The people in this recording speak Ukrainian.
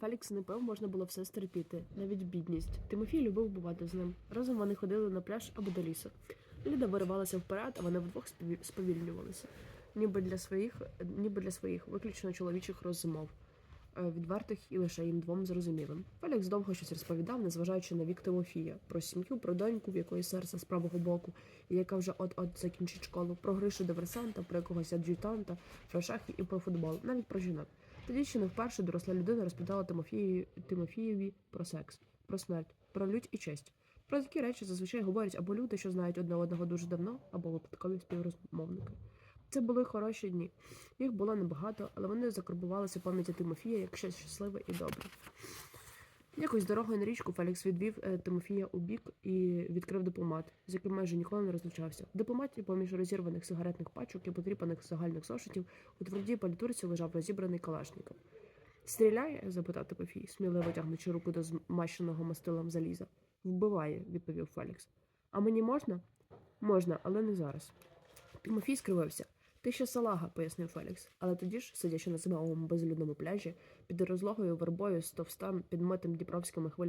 Фелікс не пив, можна було все стерпіти, навіть бідність. Тимофій любив бувати з ним. Разом вони ходили на пляж або до лісу. Ліда виривалася вперед, а вони вдвох спові- сповільнювалися. Ніби для своїх, ніби для своїх виключно чоловічих розмов, е, відвертих і лише їм двом зрозумілим. Фелікс довго щось розповідав, незважаючи на вік Тимофія, про сім'ю, про доньку, в якої серце з правого боку, і яка вже от-от закінчить школу, про гришу диверсанта, про якогось ад'ютанта, про шахи і про футбол, навіть про жінок. Тоді ще не вперше доросла людина розповідала Тимофію, Тимофієві про секс, про смерть, про лють і честь. Про такі речі зазвичай говорять або люди, що знають одне одного дуже давно, або випадкові співрозмовники. Це були хороші дні. Їх було небагато, але вони закарбувалися в пам'яті Тимофія як щось щасливе і добре. Якось дорогою на річку Фелікс відвів е, Тимофія у бік і відкрив дипломат, з яким майже ніколи не розлучався. В дипломаті, поміж розірваних сигаретних пачок і потріпаних загальних зошитів, у твердій палітурці лежав розібраний калашников. Стріляє? запитав Тимофій, сміливо тягнучи руку до змащеного мастилом заліза. Вбиває, відповів Фелікс. А мені можна? Можна, але не зараз. Тимофій скривився. Ти ще салага, пояснив Фелікс. Але тоді ж, сидячи на зимовому безлюдному пляжі, під розлогою вербою з товстам підмитим дніпровськими хвилями